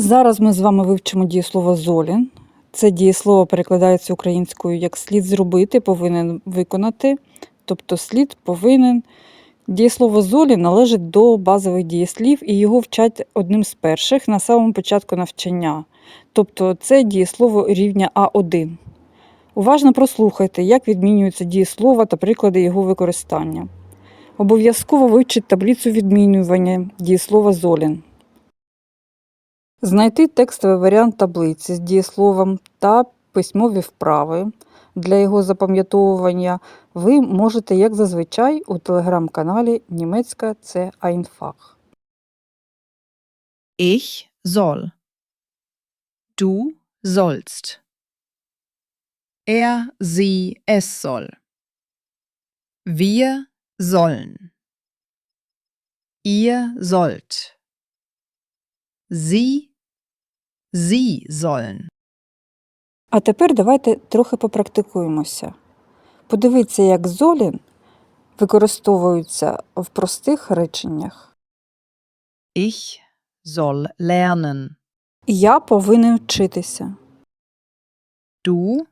Зараз ми з вами вивчимо дієслово золін. Це дієслово перекладається українською як слід зробити, повинен виконати, тобто слід повинен. Дієслово золі належить до базових дієслів і його вчать одним з перших на самому початку навчання. Тобто це дієслово рівня А1. Уважно прослухайте, як відмінюються дієслова та приклади його використання. Обов'язково вивчіть таблицю відмінювання дієслова золін. Знайти текстовий варіант таблиці з дієсловом та письмові вправи. Для його запам'ятовування ви можете, як зазвичай, у телеграм-каналі Німецька це Einfach. Ich soll. Du sollst. Er, sie, es soll. Wir sollen. Ihr sollt. Sie, sie sollen. А тепер давайте трохи попрактикуємося. Подивіться, як золін використовуються в простих реченнях. Ich soll lernen. Я повинен вчитися. Du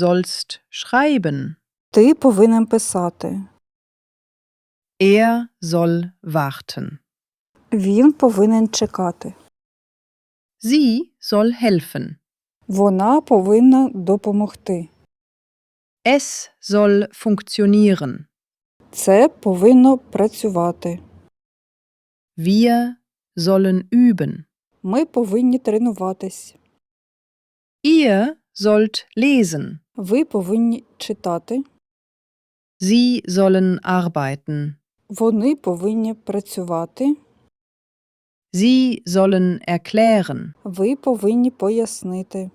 sollst schreiben. Ти повинен писати. Er soll warten. Він повинен чекати. Sie soll helfen. Вона повинна допомогти. Es soll funktionieren. Це повинно працювати. Wir sollen üben. Ми повинні тренуватись. Ihr sollt lesen. Ви повинні читати. Sie sollen arbeiten. Вони повинні працювати. Sie sollen erklären. Ви повинні пояснити.